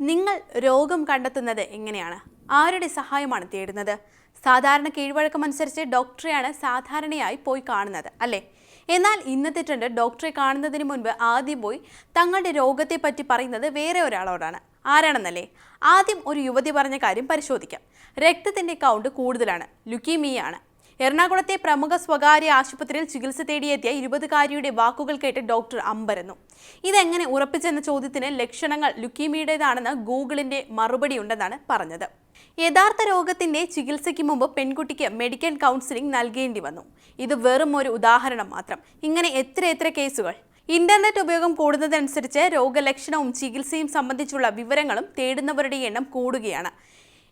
നിങ്ങൾ രോഗം കണ്ടെത്തുന്നത് എങ്ങനെയാണ്? ആരുടെ സഹായമാണ് തേടുന്നത്? സാധാരണ കീഴ്വഴക്കമനുസരിച്ച് ഡോക്ടറെയാണ് സാധാരണയായി പോയി കാണുന്നത് അല്ലേ? എന്നാൽ ഇന്നത്തെ ട്രെൻഡ് ഡോക്ടറെ കാണുന്നതിന് മുൻപ് ആദ്യം പോയി തങ്ങളുടെ രോഗത്തെ പറ്റി പറയുന്നത് വേറെ ഒരാളോടാണ്. ആരാണെന്നല്ലേ? ആദ്യം ഒരു യുവതി പറഞ്ഞ കാര്യം പരിശോധിക്കാം. രക്തത്തിന്റെ കൗണ്ട് കൂടുതലാണ്. ലുക്കീമിയാണ് എറണാകുളത്തെ പ്രമുഖ സ്വകാര്യ ആശുപത്രിയിൽ ചികിത്സ തേടിയെത്തിയ ഇരുപതുകാരിയുടെ വാക്കുകൾ കേട്ട് ഡോക്ടർ അമ്പരന്നു. ഇതെങ്ങനെ ഉറപ്പിച്ചെന്ന ചോദ്യത്തിന് ലക്ഷണങ്ങൾ ലുക്കീമിയുടേതാണെന്ന് ഗൂഗിളിന്റെ മറുപടി ഉണ്ടെന്നാണ് പറഞ്ഞത്. യഥാർത്ഥ രോഗത്തിന്റെ ചികിത്സയ്ക്ക് മുമ്പ് പെൺകുട്ടിക്ക് മെഡിക്കൽ കൗൺസിലിംഗ് നൽകേണ്ടി വന്നു. ഇത് വെറും ഒരു ഉദാഹരണം മാത്രം. ഇങ്ങനെ എത്ര എത്ര കേസുകൾ? ഇന്റർനെറ്റ് ഉപയോഗം കൂടുന്നതനുസരിച്ച് രോഗലക്ഷണവും ചികിത്സയും സംബന്ധിച്ചുള്ള വിവരങ്ങളും തേടുന്നവരുടെ എണ്ണം കൂടുകയാണ്.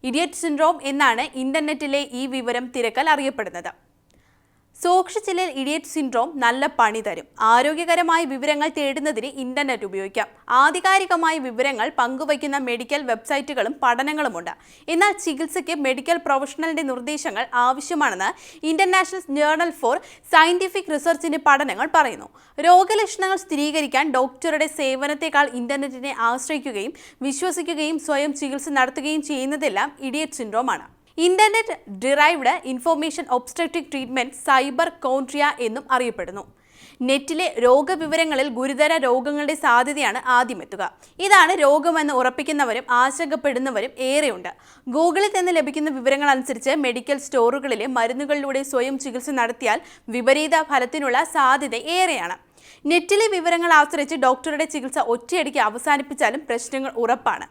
ഇഡിയറ്റ് സിൻഡ്രോം എന്നാണ് ഇന്റർനെറ്റിലെ ഈ വിവരം തിരക്കൽ അറിയപ്പെടുന്നത്. സൂക്ഷിച്ചില്ലിൽ ഇഡിയറ്റ് സിൻഡ്രോം നല്ല പണി തരും. ആരോഗ്യകരമായ വിവരങ്ങൾ തേടുന്നതിന് ഇന്റർനെറ്റ് ഉപയോഗിക്കാം. ആധികാരികമായ വിവരങ്ങൾ പങ്കുവയ്ക്കുന്ന മെഡിക്കൽ വെബ്സൈറ്റുകളും പഠനങ്ങളുമുണ്ട്. എന്നാൽ ചികിത്സയ്ക്ക് മെഡിക്കൽ പ്രൊഫഷണലിന്റെ നിർദ്ദേശങ്ങൾ ആവശ്യമാണെന്ന് ഇന്റർനാഷണൽ ജേർണൽ ഫോർ സയന്റിഫിക് റിസർച്ചിന്റെ പഠനങ്ങൾ പറയുന്നു. രോഗലക്ഷണങ്ങൾ സ്ഥിരീകരിക്കാൻ ഡോക്ടറുടെ സേവനത്തെക്കാൾ ഇന്റർനെറ്റിനെ ആശ്രയിക്കുകയും വിശ്വസിക്കുകയും സ്വയം ചികിത്സ നടത്തുകയും ചെയ്യുന്നതെല്ലാം idiot സിൻഡ്രോമാണ്. Internet derived information obstructive treatment cyberchondria എന്നും അറിയപ്പെടുന്നു. നെറ്റിലെ രോഗവിവരങ്ങളിൽ ഗുരുതര രോഗങ്ങളുടെ സാധ്യതയാണ് ആദ്യം എത്തുക. ഇതാണ് രോഗമെന്ന് ഉറപ്പിക്കുന്നവരും ആശങ്കപ്പെടുന്നവരും ഏറെയുണ്ട്. ഗൂഗിളിൽ നിന്ന് ലഭിക്കുന്ന വിവരങ്ങൾ അനുസരിച്ച് മെഡിക്കൽ സ്റ്റോറുകളിലെ മരുന്നുകളിലൂടെ സ്വയം ചികിത്സ നടത്തിയാൽ വിപരീത ഫലത്തിനുള്ള സാധ്യത ഏറെയാണ്. നെറ്റിലെ വിവരങ്ങൾ ആശ്രയിച്ച് ഡോക്ടറുടെ ചികിത്സ ഒറ്റയടിക്ക് അവസാനിപ്പിച്ചാലും പ്രശ്നങ്ങൾ ഉറപ്പാണ്.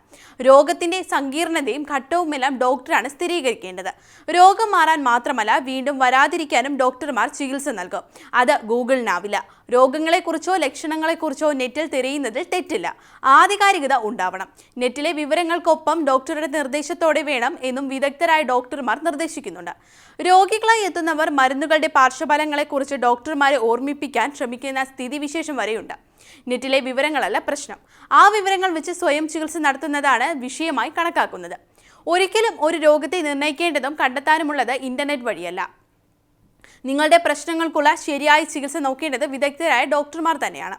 രോഗത്തിന്റെ സങ്കീർണതയും ഘട്ടവുമെല്ലാം ഡോക്ടറാണ് സ്ഥിരീകരിക്കേണ്ടത്. രോഗം മാറാൻ മാത്രമല്ല വീണ്ടും വരാതിരിക്കാനും ഡോക്ടർമാർ ചികിത്സ നൽകും. അത് ഗൂഗിളിനാവില്ല. രോഗങ്ങളെക്കുറിച്ചോ ലക്ഷണങ്ങളെക്കുറിച്ചോ നെറ്റിൽ തിരയുന്നതിൽ തെറ്റില്ല. ആധികാരികത ഉണ്ടാവണം. നെറ്റിലെ വിവരങ്ങൾക്കൊപ്പം ഡോക്ടറുടെ നിർദ്ദേശത്തോടെ വേണം എന്നും വിദഗ്ധരായ ഡോക്ടർമാർ നിർദ്ദേശിക്കുന്നുണ്ട്. രോഗികളായി എത്തുന്നവർ മരുന്നുകളുടെ പാർശ്വഫലങ്ങളെക്കുറിച്ച് ഡോക്ടർമാരെ ഓർമ്മിപ്പിക്കാൻ ശ്രമിക്കുന്ന സ്ഥിതിവിശേഷം വരെയുണ്ട്. നെറ്റിലെ വിവരങ്ങളല്ല പ്രശ്നം. ആ വിവരങ്ങൾ വെച്ച് സ്വയം ചികിത്സ നടത്തുന്നതാണ് വിഷയമായി കണക്കാക്കുന്നത്. ഒരിക്കലും ഒരു രോഗത്തെ നിർണയിക്കേണ്ടതും കണ്ടെത്താനുമുള്ളത് ഇന്റർനെറ്റ് വഴിയല്ല. നിങ്ങളുടെ പ്രശ്നങ്ങൾക്കുള്ള ശരിയായ ചികിത്സ നോക്കേണ്ടത് വിദഗ്ധരായ ഡോക്ടർമാർ തന്നെയാണ്.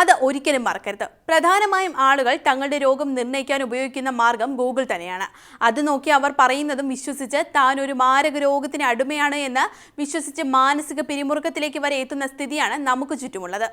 അത് ഒരിക്കലും മറക്കരുത്. പ്രധാനമായും ആളുകൾ തങ്ങളുടെ രോഗം നിർണയിക്കാൻ ഉപയോഗിക്കുന്ന മാർഗം ഗൂഗിൾ തന്നെയാണ്. അത് നോക്കി അവർ പറയുന്നതും വിശ്വസിച്ച് താൻ ഒരു മാരക രോഗത്തിന് അടിമയാണ് എന്ന് വിശ്വസിച്ച് മാനസിക പിരിമുറുക്കത്തിലേക്ക് വരെ എത്തുന്ന സ്ഥിതിയാണ് നമുക്ക് ചുറ്റുമുള്ളത്.